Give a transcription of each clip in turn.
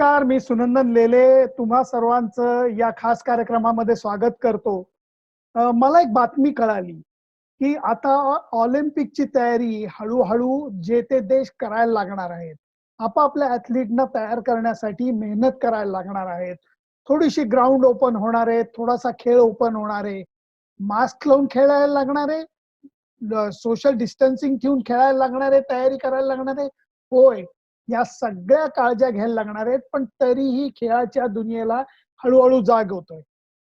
नमस्कार मी सुनंदन लेले. तुम्हा सर्वांचं या खास कार्यक्रमामध्ये स्वागत करतो. मला एक बातमी कळाली की आता ऑलिम्पिकची तयारी हळूहळू जे ते देश करायला लागणार आहेत आपापल्या ऍथलीटना तयार करण्यासाठी मेहनत करायला लागणार आहेत. थोडीशी ग्राउंड ओपन होणार आहे थोडासा खेळ ओपन होणार आहे. मास्क लावून खेळायला लागणार आहे. सोशल डिस्टन्सिंग ठेवून खेळायला लागणार आहे तयारी करायला लागणार आहे. होय या सगळ्या काळज्या घ्यायला लागणार आहेत पण तरीही खेळाच्या दुनियेला हळूहळू जाग होतोय.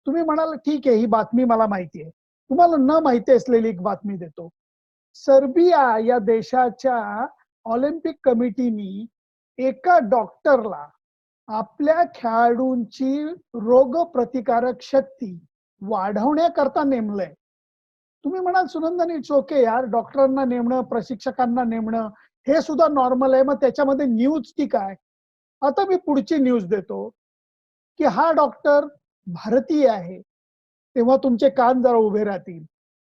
तुम्ही म्हणाल ठीक आहे ही बातमी मला माहिती आहे. तुम्हाला न माहिती असलेली एक बातमी देतो. सर्बिया या देशाच्या ऑलिम्पिक कमिटीनी एका डॉक्टरला आपल्या खेळाडूंची रोग प्रतिकारक शक्ती वाढवण्याकरता नेमलंय. तुम्ही म्हणाल सुनंदन इट्स ओके यार डॉक्टरांना नेमणं प्रशिक्षकांना नेमणं हे सुद्धा नॉर्मल आहे. मग त्याच्यामध्ये न्यूज ती काय? आता मी पुढची न्यूज देतो की हा डॉक्टर भारतीय आहे. तेव्हा तुमचे कान जरा उभे राहतील.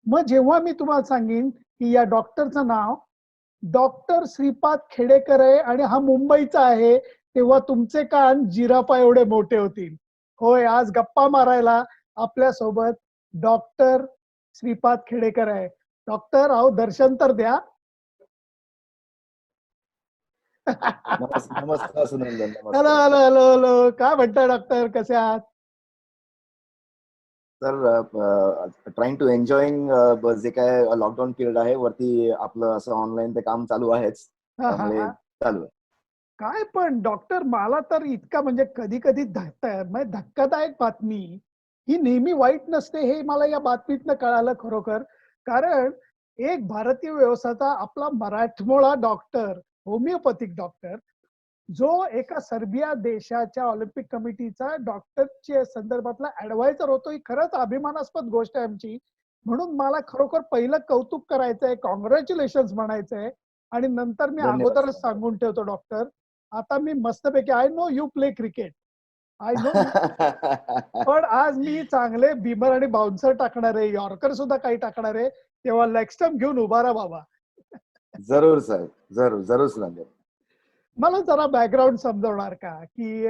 मग जेव्हा मी तुम्हाला सांगेन की या डॉक्टरचं नाव डॉक्टर श्रीपाद खेडेकर आहे आणि हा मुंबईचा आहे तेव्हा तुमचे कान जिरापा एवढे मोठे होतील. होय आज गप्पा मारायला आपल्यासोबत डॉक्टर श्रीपाद खेडेकर आहे. डॉक्टर अहो दर्शन तर द्या. नमस्कार Sunandan hello hello hello hello. काय म्हणताय डॉक्टर? कसे आहात? तर ट्राईंग टू एन्जॉईंग जे काय लॉकडाऊन पिरियड आहे वरती आपलं असं ऑनलाईन ते काम चालू आहेच. त्यामुळे. चालू आहे. काय पण डॉक्टर मला तर इतका म्हणजे कधी कधी धक्का म्हणजे धक्कादायक बातमी. ही नेहमी वाईट नसते हे मला या बातमीतनं कळालं खरोखर. कारण एक भारतीय व्यवसायाचा आपला मराठमोळा डॉक्टर होमिओपॅथिक डॉक्टर जो एका सर्बिया देशाच्या ऑलिम्पिक कमिटीचा डॉक्टरच्या संदर्भातला ऍडवायझर होतो ही खरंच अभिमानास्पद गोष्ट आहे आमची. म्हणून मला खरोखर पहिलं कौतुक करायचंय कॉंग्रॅच्युलेशन म्हणायचंय आणि नंतर मी. अगोदरच सांगून ठेवतो डॉक्टर. आता मी मस्तपैकी I know you play cricket I know पण आज मी चांगले बिमर आणि बाउन्सर टाकणार आहे यॉर्कर सुद्धा काही टाकणार आहे तेव्हा लेग स्टम्प घेऊन उभा राहा बाबा. जरूर साहेब जरूर जरूर सुनंदन मला जरा बॅकग्राऊंड समजवणार का? की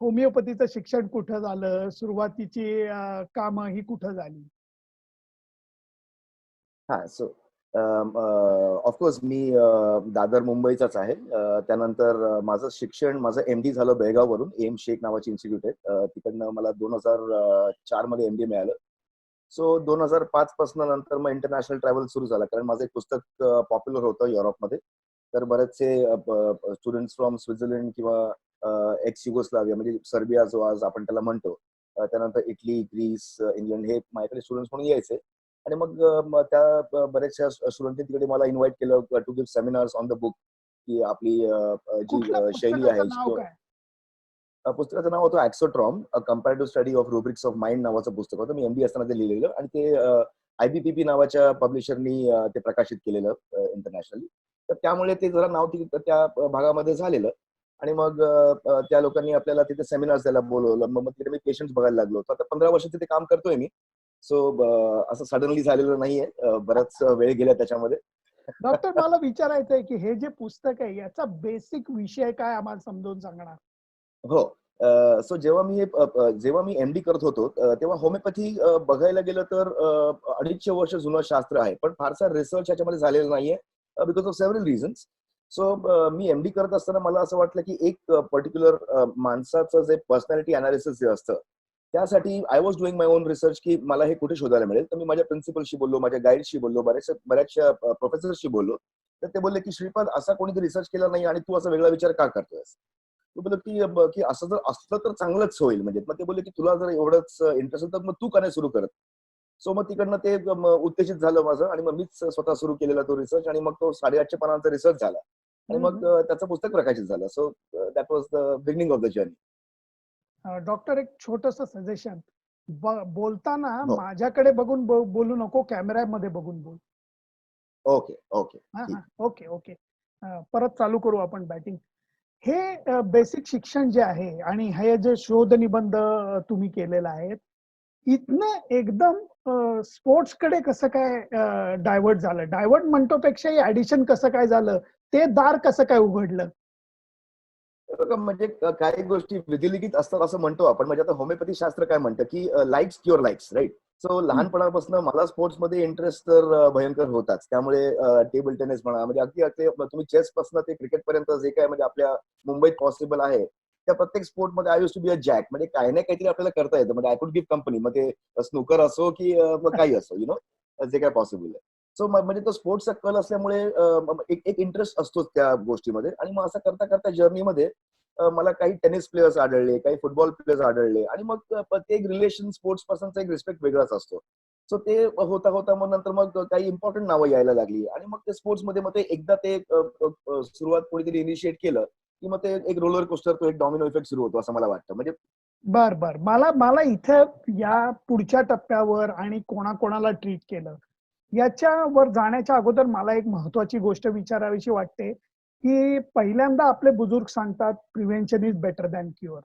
होमिओपॅथीचं शिक्षण कुठं झालं? सुरुवातीची कामं ही कुठं झाली? हा सो ऑफकोर्स मी दादर मुंबईचाच आहे. त्यानंतर माझं शिक्षण माझं एम डी झालं बेळगाववरून. एम शेख नावाची इन्स्टिट्यूट आहे. तिकडनं मला दोन हजार चारमध्ये एम डी मिळालं. सो दोन हजार पाच पासून नंतर मग इंटरनॅशनल ट्रॅव्हल सुरू झाला. कारण माझं एक पुस्तक पॉप्युलर होतं युरोपमध्ये. तर बरेचसे स्टुडंट्स फ्रॉम स्वित्झर्लंड किंवा एक्स युगोस्लाविया म्हणजे सर्बिया जो आज आपण त्याला म्हणतो त्यानंतर इटली ग्रीस इंग्लंड हे माझ्याकडे स्टुडंट्स म्हणून यायचे. आणि मग त्या बऱ्याचशा स्टुडंटनी तिकडे मला इन्व्हाइट केलं to give seminars on the book की आपली जी शैली आहे पुस्तकाचं नाव होतं ऍक्सोट्रॉम a comparative study of rubrics of mind नावाचं पुस्तक होतं. मी एमबी असताना ते लिहिलेलं आणि ते आयबीपीपी नावाच्या पब्लिशरनी ते प्रकाशित केलेलं इंटरनॅशनली तर त्यामुळे ते जरा नाव त्या भागामध्ये झालेलं. आणि मग त्या लोकांनी आपल्याला तिथे सेमिनार्स द्यायला बोलवलं. मग मग तिथे मी पेशंट बघायला लागलो तर आता पंधरा वर्ष तिथे काम करतोय मी. सो असं सडनली झालेलं नाहीये. बराच वेळ गेला त्याच्यामध्ये. डॉक्टर मला विचारायचंय की हे जे पुस्तक आहे याचा बेसिक विषय काय आम्हाला समजावून सांगणार? हो. सो जेव्हा मी हे- जेव्हा मी एमडी करत होतो तेव्हा होमिओपॅथी बघायला गेलं तर अडीचशे वर्ष जुनं शास्त्र आहे. पण फारसा रिसर्च याच्यामध्ये झालेला नाहीये because of several reasons so me MD करत असताना मला असं वाटलं की एक पर्टिक्युलर माणसाचं जे पर्सनॅलिटी अनालिसिस जे असतं त्यासाठी I was doing my own research की मला हे कुठे शोधायला मिळेल. तर मी माझ्या प्रिन्सिपलशी बोललो माझ्या गाईडशी बोललो बऱ्याचशा बऱ्याचशा प्रोफेसरशी बोललो. तर ते बोलले की श्रीपाद असा कोणीतरी रिसर्च केला नाही आणि तू असा वेगळा विचार का करतोयस? तू बोलत की की असं जर असलं तर चांगलंच होईल. म्हणजे मग ते बोलले की तुला जर एवढंच इंटरेस्ट असेल तर मग तू का नाही सुरू करत? सो मग तिकडनं ते उत्तेजित झालं माझं आणि मग मीच स्वतः सुरू केलेला तो रिसर्च आणि मग तो साडेआठशे पानांचा रिसर्च झाला. आणि मग त्याचं पुस्तक प्रकाशित झालं. So that was the beginning of the journey doctor एक छोटस सजेशन बोलताना हो. माझ्याकडे बघून बोलू नको कॅमेऱ्यामध्ये बघून बोल. Okay okay. Okay okay. परत चालू करू आपण बॅटिंग हे बेसिक शिक्षण जे आहे आणि हे जे शोध निबंध तुम्ही केलेला आहे इथनं एकदम स्पोर्ट्सकडे कसं काय डायव्हर्ट झालं? डायव्हर्ट म्हणतो पेक्षाही ऍडिशन कसं काय झालं? ते दार कसं काय उघडलं? म्हणजे काही गोष्टी विधिलिखित असतात असं म्हणतो आपण. म्हणजे आता होमिओपॅथी शास्त्र काय म्हणतं? की likes cure likes right so लहानपणापासून मला स्पोर्ट्समध्ये इंटरेस्ट तर भयंकर होताच. त्यामुळे टेबल टेनिस म्हणा म्हणजे अगदी अगदी तुम्ही चेस पासून ते क्रिकेट पर्यंत जे काय म्हणजे आपल्या मुंबईत पॉसिबल आहे त्या प्रत्येक स्पोर्टमध्ये I use to be a jack. म्हणजे काही ना काहीतरी आपल्याला करता येतं. म्हणजे आय कुड गिव्ह कंपनी. मग ते स्नूकर असो की काही असो यु नो जे काय पॉसिबल आहे. सो म्हणजे तो स्पोर्ट्सचा कल असल्यामुळे एक एक इंटरेस्ट असतोच त्या गोष्टीमध्ये. आणि मग असं करता करता जर्नीमध्ये मला काही टेनिस प्लेयर्स आढळले काही फुटबॉल प्लेयर्स आढळले आणि मग प्रत्येक ते रिलेशन स्पोर्ट्स पर्सनचा एक रिस्पेक्ट वेगळाच असतो. सो ते होता होता मग नंतर मग काही इम्पॉर्टंट नावं यायला लागली आणि मग ते स्पोर्ट्समध्ये मग ते एकदा ते सुरुवात कोणीतरी इनिशिएट केलं की मग ते एक रोलर कोस्टर तो एक डॉमिनो इफेक्ट सुरू होतो असं मला वाटतं. म्हणजे बर बर. मला मला इथं या पुढच्या टप्प्यावर आणि कोणाकोणाला ट्रीट केलं याच्यावर जाण्याच्या अगोदर मला एक महत्वाची गोष्ट विचारावीशी वाटते. की पहिल्यांदा आपले बुजुर्ग सांगतात prevention is better than cure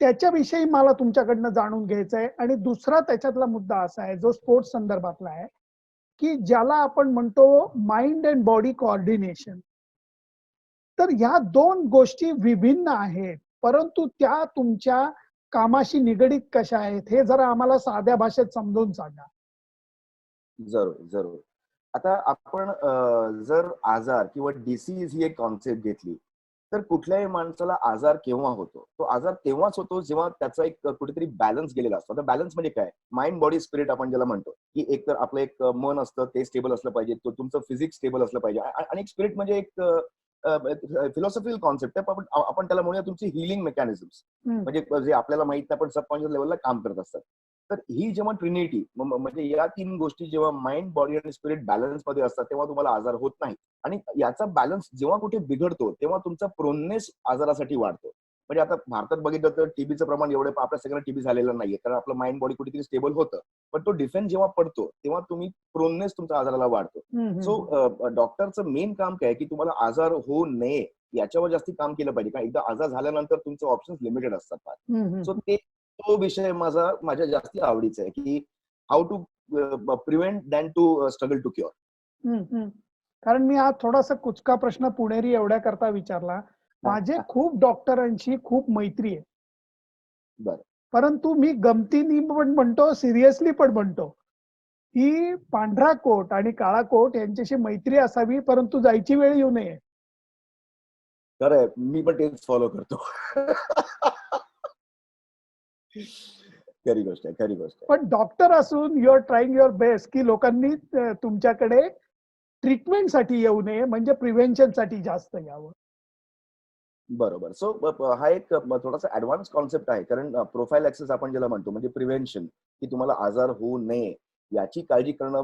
त्याच्याविषयी मला तुमच्याकडनं जाणून घ्यायचं आहे आणि दुसरा त्याच्यातला मुद्दा असा आहे जो स्पोर्ट्स संदर्भातला आहे की ज्याला आपण म्हणतो माइंड अँड बॉडी कोऑर्डिनेशन तर ह्या दोन गोष्टी विभिन्न आहेत परंतु त्या तुमच्या कामाशी निगडीत कशा आहेत हे जरा आम्हाला साध्या भाषेत समजून सांगा. जरूर जरूर. आता आपण जर आजार किंवा डिसीज ही एक कॉन्सेप्ट घेतली तर कुठल्याही माणसाला आजार केव्हा होतो? तो आजार तेव्हाच होतो जेव्हा त्याचा एक कुठेतरी बॅलन्स गेलेला असतो. आता बॅलन्स म्हणजे काय? माइंड बॉडी स्पिरिट आपण ज्याला म्हणतो की एक तर आपलं एक मन असतं ते स्टेबल असलं पाहिजे तो तुमचं फिजिक्स स्टेबल असलं पाहिजे. आणि एक स्पिरिट म्हणजे एक फिलॉसॉफिकल कॉन्सेप्ट आहे. पण आपण त्याला म्हणूया तुमची हिलिंग मेकॅनिझम्स. म्हणजे जे आपल्याला माहीत नाही पण सबकॉन्शियस लेवलला काम करत असतात. तर ही जेव्हा ट्रिनिटी म्हणजे या तीन गोष्टी जेव्हा माइंड बॉडी आणि स्पिरिट बॅलन्समध्ये असतात तेव्हा तुम्हाला आजार होत नाही आणि याचा बॅलन्स जेव्हा कुठे बिघडतो तेव्हा तुमचा प्रोन्नेस आजारासाठी वाढतो. म्हणजे आता भारतात बघितलं तर टीबीचं प्रमाण एवढं आपल्या सगळ्यांना टीबी झालेलं नाहीये कारण आपलं माइंड बॉडी कुठेतरी स्टेबल होतं. पण तो डिफेन्स जेव्हा पडतो तेव्हा तुम्ही प्रोन्नेस तुमच्या आजाराला वाढतो. सो डॉक्टरचं मेन काम काय की तुम्हाला आजार होऊ नये याच्यावर जास्ती काम केलं पाहिजे. कारण एकदा आजार झाल्यानंतर तुमचे ऑप्शन्स लिमिटेड असतात. सो ते तो विषय माझा माझ्या जास्ती आवडीचा आहे की how to prevent than to struggle to cure. कारण मी आज थोडासा कुचका प्रश्न पुणेरी एवढ्या करता विचारला माझे खूप डॉक्टरांशी खूप मैत्री आहे. बरं. परंतु मी गमतीनी पण म्हणतो सिरियसली पण म्हणतो की पांढरा कोट आणि काळा कोट यांच्याशी मैत्री असावी परंतु जायची वेळ येऊ नये. खरंय. मी पण तेच फॉलो करतो. खरी गोष्ट आहे खरी गोष्ट पण डॉक्टर असून you are trying your best की लोकांनी तुमच्याकडे ट्रीटमेंटसाठी येऊ नये म्हणजे प्रिव्हेन्शनसाठी जास्त यावं. बरोबर. सो हा एक थोडासा ऍडव्हान्स कॉन्सेप्ट आहे कारण प्रोफाईल ऍक्सेस आपण ज्याला म्हणतो म्हणजे प्रिव्हेन्शन की तुम्हाला आजार होऊ नये याची काळजी करणं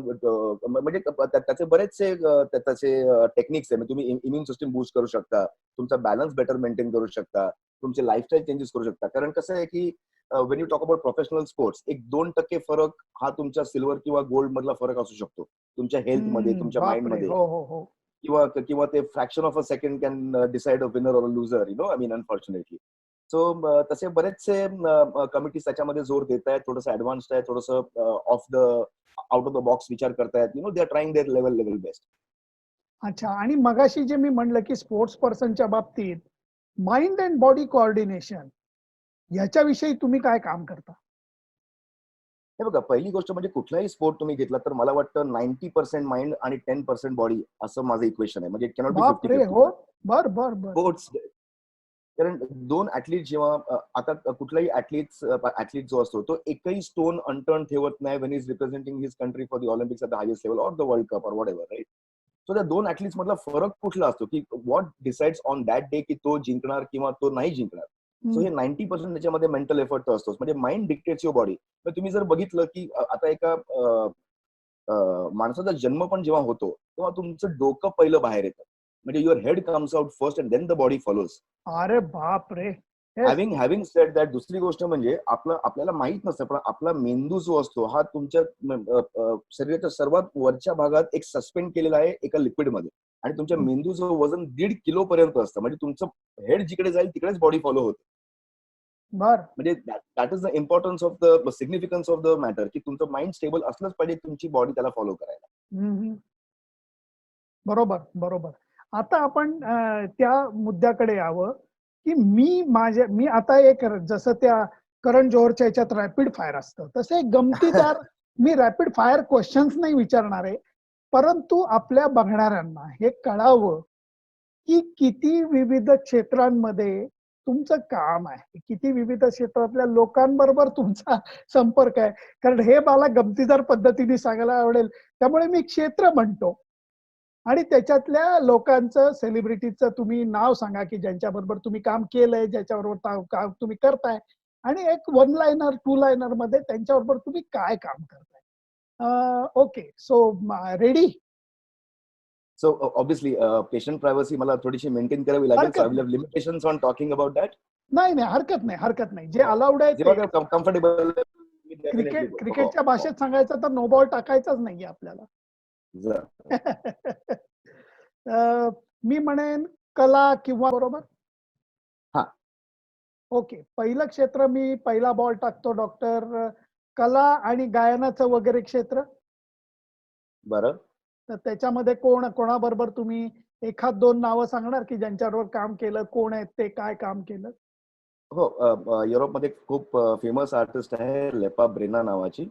म्हणजे त्याचे बरेचसे त्याचे टेक्निक्स आहे म्हणजे तुम्ही इम्युन सिस्टम बूस्ट करू शकता तुमचा बॅलन्स बेटर मेंटेन करू शकता तुमचे लाईफस्टाईल चेंजेस करू शकता. कारण कसं आहे की when you talk about professional sports एक दोन टक्के फरक हा तुमच्या सिल्वर किंवा गोल्ड मधला फरक असू शकतो. तुमच्या हेल्थमध्ये हम्म, तुमच्या. माइंडमध्ये हो हो हो. किंवा किंवा ते fraction of a second can decide a winner or loser you know I mean unfortunately so तसे बरेचसे कमिटीज त्याच्यामध्ये जोर देत आहेत थोडंसं ऍडव्हान्स्ड आहे थोडंसं of the out of the box विचार करतायत you know they are trying their level level best अच्छा आणि मगाशी जे मी म्हणलं की स्पोर्ट्स पर्सनच्या बाबतीत माइंड अँड बॉडी कोऑर्डिनेशन याच्याविषयी तुम्ही काय काम करता? हे बघा पहिली गोष्ट म्हणजे कुठलाही स्पोर्ट तुम्ही घेतला तर मला वाटतं नाईन्टी पर्सेंट माइंड आणि टेन पर्सेंट बॉडी असं माझं इक्वेशन आहे. म्हणजे कॅनॉट बी हो? बर बर स्पोर्ट्स कारण दोन ऍथलीट जेव्हा आता कुठलाही ऍथलीट ऍथलीट जो असतो तो एकही स्टोन अनटर्न ठेवत नाही when is representing his country for the Olympics the highest level or the world cup or whatever right so त्या दोन ऍथलीट्स मधला फरक कुठला असतो की what decides on that day की तो जिंकणार किंवा तो नाही जिंकणार? सो हे नाईन्टी पर्सेंट त्याच्यामध्ये मेंटल एफर्ट असतोच. म्हणजे माइंड डिक्टेट्स युअर बॉडी तर तुम्ही जर बघितलं की आता एका माणसाचा जन्म पण जेव्हा होतो तेव्हा तुमचं डोकं पहिलं बाहेर येतं. म्हणजे your head comes out first and then the body follows अरे बाप रे. हॅव्हिंग हॅव्हिंग सेड दॅट दुसरी गोष्ट म्हणजे आपलं आपल्याला माहीत नसतं पण आपला मेंदू जो असतो हा तुमच्या शरीराच्या सर्वात वरच्या भागात एक सस्पेंड केलेला आहे एका लिक्विडमध्ये. आणि तुमच्या. मेंदूचं वजन दीड किलो पर्यंत असतं. म्हणजे तुमचं हेड जिकडे जाईल तिकडेच बॉडी फॉलो होते. बर. म्हणजे that is the importance of the significance of the matter की तुमचं माइंड स्टेबल असलंच पाहिजे तुमची बॉडी त्याला फॉलो करायला. बरोबर बरोबर. आता आपण त्या मुद्द्याकडे यावं की मी माझ्या मी आता एक जसं त्या करण जोहरच्या याच्यात रॅपिड फायर असतं तसे एक गमतीदार मी रॅपिड फायर क्वेश्चन्स नाही विचारणार आहे. परंतु आपल्या बघणाऱ्यांना हे कळावं की किती विविध क्षेत्रांमध्ये तुमचं काम आहे. किती विविध क्षेत्रातल्या लोकांबरोबर तुमचा संपर्क आहे. कारण हे मला गमतीदार पद्धतीने सांगायला आवडेल. त्यामुळे मी क्षेत्र म्हणतो. आणि त्याच्यातल्या लोकांचं सेलिब्रिटीचं तुम्ही नाव सांगा की ज्यांच्याबरोबर तुम्ही काम केलंय ज्याच्याबरोबर काम तुम्ही करताय. आणि एक वन लायनर टू लायनरमध्ये त्यांच्याबरोबर तुम्ही काय काम करताय. Okay so ready so obviously patient privacy मला थोडीशी मेंटेन करावी लागेल. So I will limitations on talking about that नाही नाही हरकत नाही हरकत नाही. जे अलाउड आहे कम्फर्टेबल क्रिकेट क्रिकेटच्या भाषेत सांगायचं तर नो बॉल टाकायचाच नाहीये आपल्याला. मी म्हणेन कला किंवा बरोबर? हा. ओके. पहिलं क्षेत्र मी पहिला बॉल टाकतो डॉक्टर कला आणि गायनाचं वगैरे क्षेत्र? बरं. तर त्याच्यामध्ये कोण कोणाबरोबर तुम्ही एखाद दोन नावं सांगणार की ज्यांच्याबरोबर काम केलं कोण आहेत ते काय काम केलं हो युरोपमध्ये खूप फेमस आर्टिस्ट आहे लेपा ब्रेना नावाची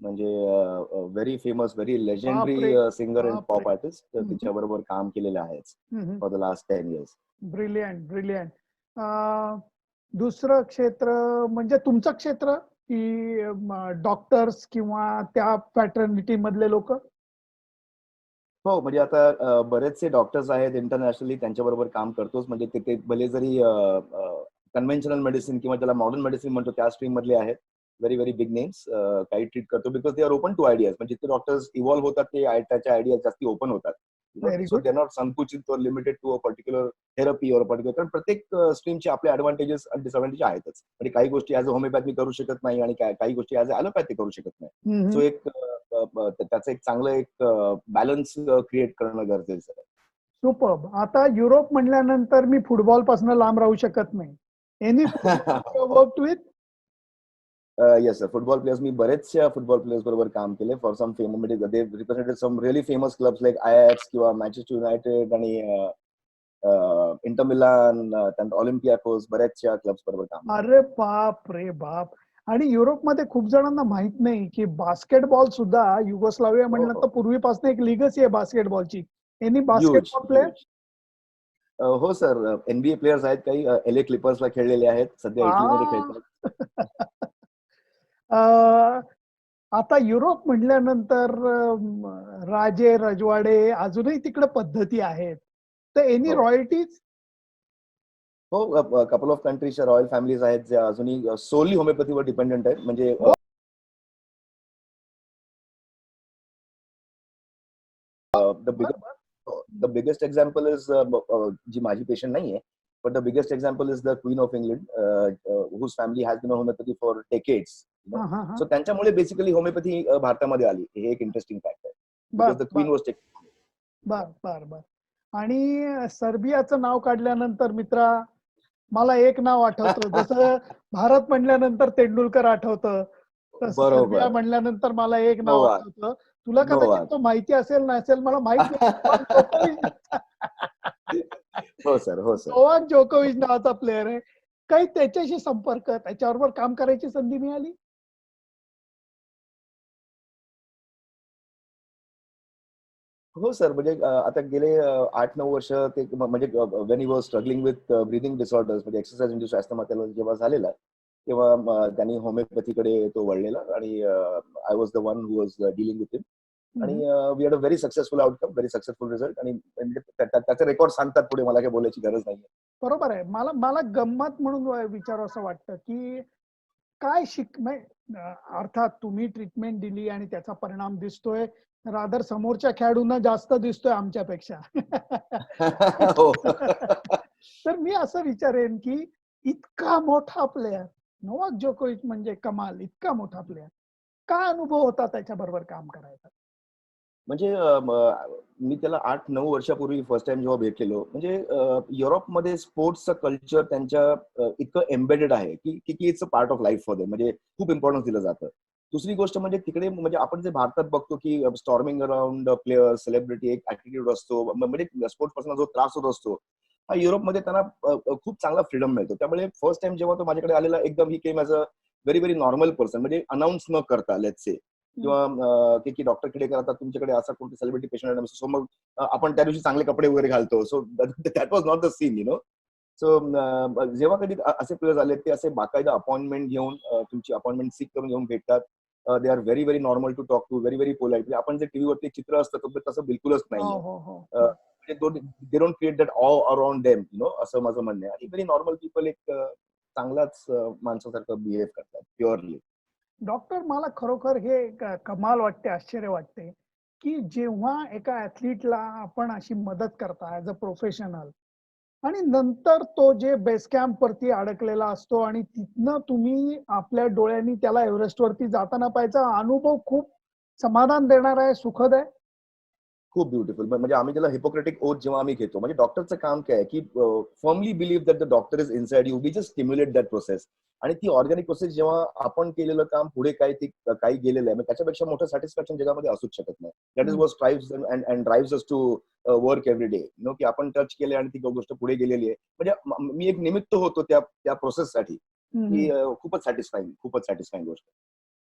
म्हणजे very famous very legendary. Singer and pop. Artist. तिच्याबरोबर काम केलेलं आहेच for the last ten years brilliant brilliant दुसरं क्षेत्र म्हणजे तुमचं क्षेत्र की डॉक्टर्स किंवा त्या फॅटर्निटी मधले लोक? हो म्हणजे आता बरेचसे डॉक्टर्स आहेत इंटरनॅशनली त्यांच्याबरोबर काम करतोच. म्हणजे ते ते भले जरी कन्व्हेन्शनल मेडिसिन किंवा ज्याला मॉडर्न मेडिसिन म्हणतो त्या स्ट्रीम मधले आहेत. व्हेरी व्हेरी बिग नेम्स काही ट्रीट करतो. Because they are open to ideas म्हणजे ते डॉक्टर्स इव्हॉल्व्ह होतात ते आय- त्याच्या आयडिया जास्ती ओपन होतात. सो. दे नॉट संकुचित or limited to a particular therapy or particular कारण प्रत्येक स्ट्रीमचे आपले ऍडव्हान्टेजेस आणि डिसअडव्हान्टेज आहेतच. म्हणजे काही गोष्टी ॲज अ होमिओपॅथी करू शकत नाही आणि काही गोष्टी ॲज अ ॲलोपॅथी करू शकत नाही. सो एक त्याचं एक चांगलं एक बॅलन्स क्रिएट करणं गरजेचं आहे. सुपर आता युरोप म्हणल्यानंतर मी फुटबॉलपासून लांब राहू शकत नाही. Any work with yes sir football players मी बरेचशा फुटबॉल प्लेयर्स बरोबर काम केले. For some they represented some really famous clubs like Ajax किंवा मॅचेस्टर युनायटेड आणि इंटर मिलान त्यानंतर ऑलिम्पियाकोस बऱ्याचशा क्लब्स बरोबर काम. अरे बाप रे बाप. आणि युरोपमध्ये खूप जणांना माहीत नाही की बास्केटबॉल सुद्धा युगोस्लाविया म्हणलं हो. तर पूर्वीपासून एक लिगच आहे बास्केटबॉलची एनी बास्केटबॉल. अ, हो सर एनबीए प्लेयर्स आहेत काही. एल ए क्लिपर्सला खेळलेले आहेत. सध्या खेळतात. आता युरोप म्हटल्यानंतर राजे रजवाडे अजूनही तिकडे पद्धती आहेत. तर एनी हो. रॉयल्टीज हो कपल ऑफ कंट्रीच्या रॉयल फॅमिलीज आहेत ज्या अजूनही सोली होमिओपॅथीवर डिपेंडंट आहेत. म्हणजे द बिगेस्ट एक्झाम्पल इज जी माझी पेशंट नाहीये but the biggest example is the queen of England whose family has been homeopathy for decades so त्यांच्यामुळे बेसिकली होमिओपॅथी भारतामध्ये आली. हे एक इंटरेस्टिंग फॅक्ट आहे. द क्वीन वॉज बर. बर बर आणि सर्बियाचं नाव काढल्यानंतर मित्रा मला एक नाव आठवतं. जसं भारत म्हणल्यानंतर तेंडुलकर आठवतं तसं म्हणल्यानंतर मला एक नाव. आठवतं. तुला कदाचित. तो माहिती असेल नसेल मला माहीत हो सर हो सर नोवाक जोकोविच नावाचा प्लेअर आहे. काही त्याच्याशी संपर्क त्याच्याबरोबर काम करायची संधी मिळाली? हो सर म्हणजे आता गेले आठ नऊ वर्ष ते म्हणजे when he was struggling with breathing disorders म्हणजे एक्सरसाइज इंडू अस्थमा त्याला जेव्हा झालेला तेव्हा त्यांनी होमिओपॅथीकडे तो वळलेला आणि I was the one who was dealing with him आणि we had a very successful outcome very successful result आणि म्हणजे त्या- त्या- त्याचे रेकॉर्ड सांगतात पुढे मला काही बोलायची गरज नाही बरोबर आहे. मला मला गंमत म्हणून विचार असं वाटतं की काय शिक अर्थात तुम्ही ट्रीटमेंट दिली आणि त्याचा परिणाम दिसतोय रादर समोरच्या खेळाडूंना जास्त दिसतोय आमच्यापेक्षा. हो. तर मी असं विचारेन की इतका मोठा प्लेअर नोवाक जोकोविच म्हणजे कमाल इतका मोठा प्लेअर काय अनुभव होता त्याच्या बरोबर काम करायचा? म्हणजे मी त्याला आठ नऊ वर्षापूर्वी फर्स्ट टाइम जेव्हा भेटलेलो म्हणजे युरोपमध्ये स्पोर्ट्सचं कल्चर त्यांच्या इतकं एम्बेडेड आहे की की it's a part of life for म्हणजे खूप इम्पॉर्टन्स दिलं जातं. दुसरी गोष्ट म्हणजे तिकडे म्हणजे आपण जे भारतात बघतो की स्टॉर्मिंग अराउंड प्लेअर सेलिब्रिटी एक ऍटिट्यूड असतो. म्हणजे स्पोर्ट्स पर्सनला जो त्रास होत असतो हा युरोपमध्ये त्यांना खूप चांगला फ्रीडम मिळतो. त्यामुळे फर्स्ट टाइम जेव्हा तो माझ्याकडे आलेला एकदम he came as a very very normal person म्हणजे अनाऊन्स न करता लेट से किंवा अ, की- डॉक्टर खेडेकर आता तुमच्याकडे असा कोणते सेलिब्रिटी पेशंट आहे सो मग आपण त्या दिवशी चांगले कपडे वगैरे घालतो. So that was not the scene you know so जेव्हा कधी असे प्लेयर्स आले ते असे बाकायदा अपॉइंटमेंट घेऊन तुमची अपॉइंटमेंट सीक करून घेऊन भेटतात. They are very very normal to talk to very very polite आपण जे टीव्हीवरती चित्र असतं तर तसं बिलकुलच हो हो हो. म्हणजे they don't create that all around them you know असं माझं म्हणणं आहे. आणि व्हेरी नॉर्मल पीपल एक चांगलाच माणसासारखं बिहेव करतात प्युअरली डॉक्टर मला खरोखर हे कमाल वाटते आश्चर्य वाटते की जेव्हा एका ऍथलीटला आपण अशी मदत करता ऍज अ प्रोफेशनल आणि नंतर तो जे बेस कॅम्प वरती अडकलेला असतो आणि तिथनं तुम्ही आपल्या डोळ्यांनी त्याला एव्हरेस्ट वरती जाताना पाहायचा अनुभव खूप समाधान देणार आहे सुखद आहे. खूप ब्युटिफुल म्हणजे आम्ही त्याला हिपोक्रेटिक ओथ जेव्हा आम्ही घेतो म्हणजे डॉक्टरचं काम काय आहे की firmly believe that the doctor is inside you we just stimulate that process आणि ती ऑर्गॅनिक प्रोसेस जेव्हा आपण केलेलं काम पुढे काही ती काही गेलेलं आहे त्याच्यापेक्षा मोठं सॅटिस्फॅक्शन जगामध्ये असूच शकत नाही. That is. Was drive and and drive us to work every day no की आपण टच केले आणि ती गोष्ट पुढे गेलेली आहे. म्हणजे म- एक निमित्त होतो त्या त्या प्रोसेससाठी की अ, खूपच सॅटिस्फाईंग खूपच सॅटिस्फाईंग गोष्ट.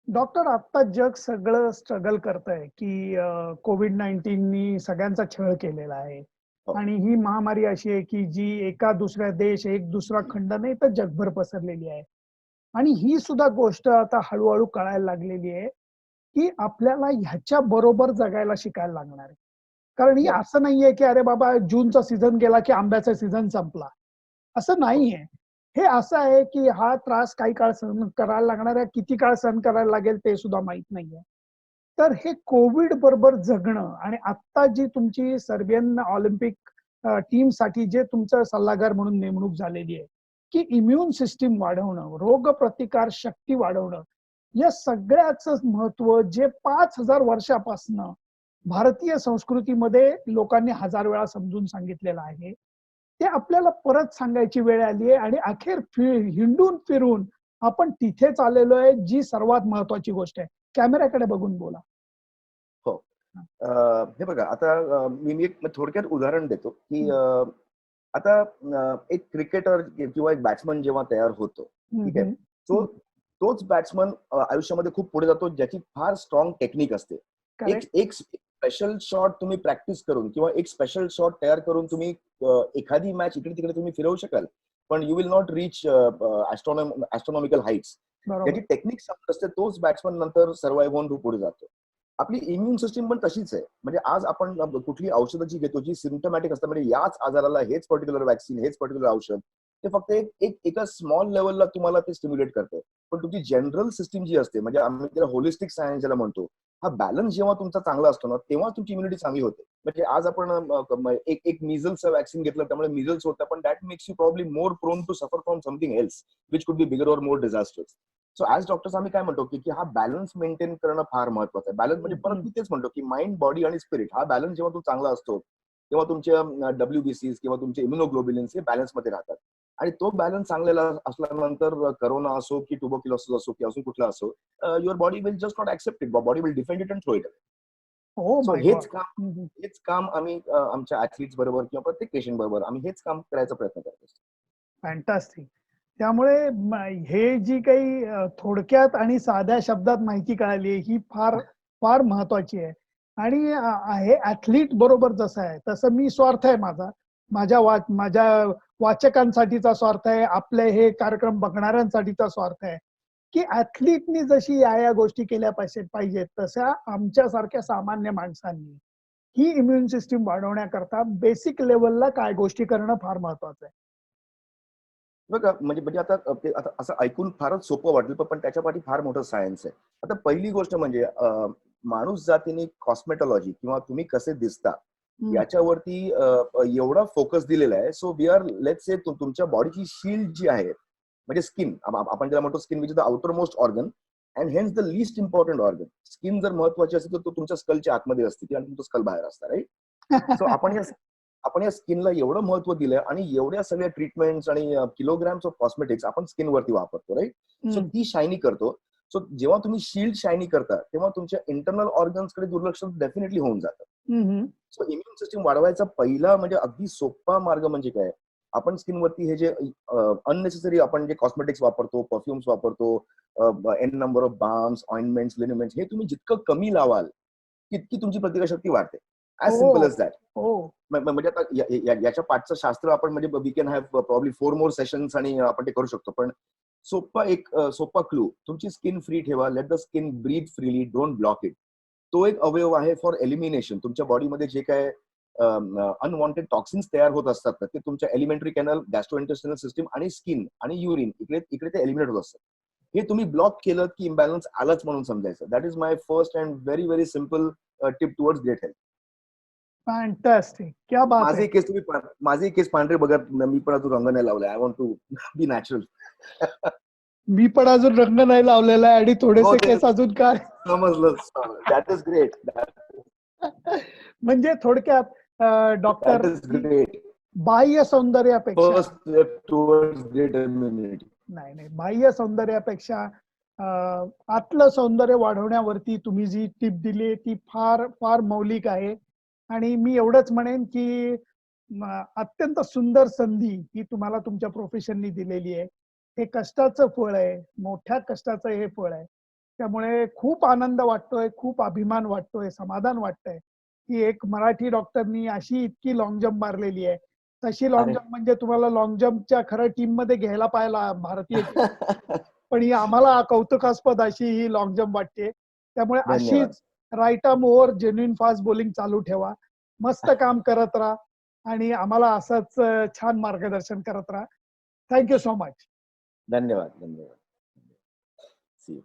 डॉक्टर आता जग सगळं स्ट्रगल करत आहे की कोविड नाईन्टीननी सगळ्यांचा छळ केलेला आहे. हो. आणि ही महामारी अशी आहे की जी एका दुसऱ्या देश एक दुसरा खंड नाही तर जगभर पसरलेली आहे. आणि ही सुद्धा गोष्ट आता हळूहळू कळायला लागलेली आहे की आपल्याला ह्याच्या बरोबर जगायला शिकायला लागणार आहे. कारण ही हो. असं नाहीये की अरे बाबा जूनचा सीझन गेला की आंब्याचा सीझन संपला. असं नाहीये. हे असं आहे की हा त्रास काही काळ सहन करायला लागणार आहे किती काळ सहन करायला लागेल ते सुद्धा माहीत नाहीये. तर हे कोविड बरोबर जगणं आणि आता जी तुमची सर्बियन ऑलिम्पिक टीमसाठी जे तुमचं सल्लागार म्हणून नेमणूक झालेली आहे की इम्युन सिस्टीम वाढवणं रोग प्रतिकार शक्ती वाढवणं या सगळ्याच महत्त्व जे पाच हजार वर्षापासनं भारतीय संस्कृतीमध्ये लोकांनी हजार वेळा समजून सांगितलेलं आहे ते आपल्याला परत सांगायची वेळ आली आहे आणि अखेर हिंडून फिरून आपण तिथेच आलेलो आहे जी सर्वात महत्वाची गोष्ट आहे. कॅमेऱ्याकडे बघून बोला. अ, हे बघा आता मी मी एक थोडक्यात उदाहरण देतो की आता एक क्रिकेटर किंवा एक बॅट्समन जेव्हा तयार होतो ठीक आहे हम्म, तो तोच बॅट्समन आयुष्यामध्ये खूप पुढे जातो ज्याची फार स्ट्रॉंग टेक्निक असते? एक स्पेशल शॉट तुम्ही प्रॅक्टिस करून किंवा एक स्पेशल शॉट तयार करून तुम्ही एखादी मॅच इकडे तिकडे तुम्ही फिरवू शकाल पण you will not reach astronomical heights ज्याची टेक्निक समजत असते तोच बॅट्समन नंतर सर्व्हाइव्ह होऊन तो पुढे जातो. आपली इम्युन सिस्टीम पण तशीच आहे. म्हणजे आज आपण कुठली औषधं जी घेतो जी सिम्टमॅटिक असतात म्हणजे याच आजाराला हेच पर्टिक्युलर वॅक्सिन हेच पर्टिक्युलर औषध ते फक्त एक एक एका स्मॉल लेवलला तुम्हाला ते स्टिम्युलेट करते पण तुमची जनरल सिस्टीम जी असते म्हणजे आम्ही त्याला होलिस्टिक सायन्स ज्याला म्हणतो हा बॅलन्स जेव्हा तुमचा चांगला असतो ना तेव्हा तुमची इम्युनिटी चांगली होते. म्हणजे आज आपण एक एक मिझल्सचं वॅक्सिन घेतलं त्यामुळे मिझल्स होतं पण that makes you probably more prone to suffer from something else which could be bigger or more disasters so as doctors आम्ही काय म्हणतो की हा बॅलन्स मेंटेन करणं फार महत्वाचं आहे. बॅलन्स म्हणजे परत मी तेच म्हणतो की माइंड बॉडी आणि स्पिरिट हा बॅलन्स जेव्हा तो चांगला असतो तेव्हा तुमच्या डब्ल्यूबीसी किंवा तुमचे इम्युनोग्लोबिलिन्स हे बॅलन्समध्ये राहतात. आणि तो बॅलन्स चांगलेला असल्यानंतर करोना असो की ट्युबोक्युलोसिस असो की अजून कुठला असो your body will just not accept it body will defend it and throw it हेच. काम. हेच काम आम्ही आमच्या ऍथलीट्स बरोबर किंवा प्रत्येक पेशंट बरोबर आम्ही हेच काम करायचा प्रयत्न करत फॅन्टास्टिक त्यामुळे हे जी काही थोडक्यात आणि साध्या शब्दात माहिती कळाली ही फार फार महत्वाची आहे. आणि हे ऍथलीट बरोबर जसं आहे तसं मी स्वार्थ आहे माझा. माझ्या वा माझ्या वाचकांसाठीचा स्वार्थ आहे आपले हे कार्यक्रम बघणाऱ्यांसाठीचा स्वार्थ आहे. की ऍथलीटनी जशी या या गोष्टी केल्या पाहिजे पाहिजेत तशा आमच्यासारख्या सामान्य माणसांनी ही इम्युन सिस्टीम वाढवण्याकरता बेसिक लेवलला काय गोष्टी करणं फार महत्वाचं आहे. बघा म्हणजे म्हणजे आता ते आता असं ऐकून फारच सोपं वाटेल पण त्याच्या पाठी फार मोठं सायन्स आहे. आता पहिली गोष्ट म्हणजे माणूस जातीने कॉस्मेटॉलॉजी किंवा तुम्ही कसे दिसता याच्यावरती एवढा फोकस दिलेला आहे. So we are let say तुमच्या बॉडीची शील्ड जी आहे म्हणजे स्किन आपण ज्याला म्हणतो skin which the outermost organ and hence the least important organ skin जर महत्वाची असेल तर तो तुमच्या स्कलच्या आतमध्ये असते आणि तुमचं स्कल बाहेर असतं राईट सो आपण या आपण या स्किनला एवढं महत्त्व दिलंय आणि एवढ्या सगळ्या ट्रीटमेंट्स आणि किलोग्राम्स ऑफ कॉस्मेटिक्स आपण स्किनवरती वापरतो राईट सो. ती शायनी करतो. सो जेव्हा तुम्ही शिल्ड शायनी करता तेव्हा तुमच्या इंटरनल ऑर्गन्सकडे दुर्लक्ष डेफिनेटली होऊन जातं. सो इम्युन सिस्टीम वाढवायचा पहिला म्हणजे अगदी सोपा मार्ग म्हणजे काय? आपण स्किनवरती हे जे अननेसेसरी आपण जे कॉस्मेटिक्स वापरतो परफ्युम्स वापरतो n number of balms ointments liniments हे तुम्ही जितकं कमी लावाल तितकी तुमची प्रतिकारशक्ती वाढते. ऍज. सिंपल एज दॅट हो. म्हणजे आता याच्या पाठचं शास्त्र आपण म्हणजे we can have probably four more sessions आणि आपण ते करू शकतो. पण सोपा एक सोपा क्लू तुमची स्किन फ्री ठेवा let the skin breathe freely don't block it तो एक अवयव आहे फॉर एलिमिनेशन तुमच्या बॉडीमध्ये जे काय अनवॉन्टेड टॉक्सिन्स तयार होत असतात ते तुमच्या एलिमेंटरी कॅनल गॅस्ट्रोइंटेस्टिनल सिस्टीम आणि स्किन आणि युरिन इकडे इकडे ते एलिमिनेट होत असतात. हे तुम्ही ब्लॉक केलं की इम्बॅलन्स आलाच म्हणून समजायचं. That is my first and very very simple tip towards great health fantastic क्या बात माझे आहे केस तुम्ही माझे केस पांढरे बघत मी पण अजून रंग नाही लावलाय. I want to be natural मी पण अजून रंग नाही लावलेला आहे आणि हो, थोडेसे ते- केस अजून काय? समजलं दॅट इज ग्रेट म्हणजे थोडक्यात डॉक्टर ग्रेट बाह्य सौंदर्यापेक्षा ग्रेट नाही नाही. बाह्य सौंदर्यापेक्षा आतलं सौंदर्य वाढवण्यावरती तुम्ही जी टीप दिली ती फार फार मौलिक आहे. आणि मी एवढंच म्हणेन की अत्यंत सुंदर संधी ही तुम्हाला तुमच्या प्रोफेशननी दिलेली आहे. हे कष्टाचं फळ आहे मोठ्या कष्टाचं हे फळ आहे त्यामुळे खूप आनंद वाटतोय खूप अभिमान वाटतोय समाधान वाटतंय की एक मराठी डॉक्टरनी अशी इतकी लॉंग जम्प मारलेली आहे तशी लॉंग. जम्प म्हणजे तुम्हाला लॉंग जम्पच्या खरं टीममध्ये घ्यायला पाहिला भारतीय. पण ही आम्हाला कौतुकास्पद अशी ही लॉंग जम्प वाटते त्यामुळे. अशीच right arm over genuine fast bowling चालू ठेवा मस्त काम करत राहा आणि आम्हाला असंच छान मार्गदर्शन करत राहा थँक्यू सो मच धन्यवाद धन्यवाद. सी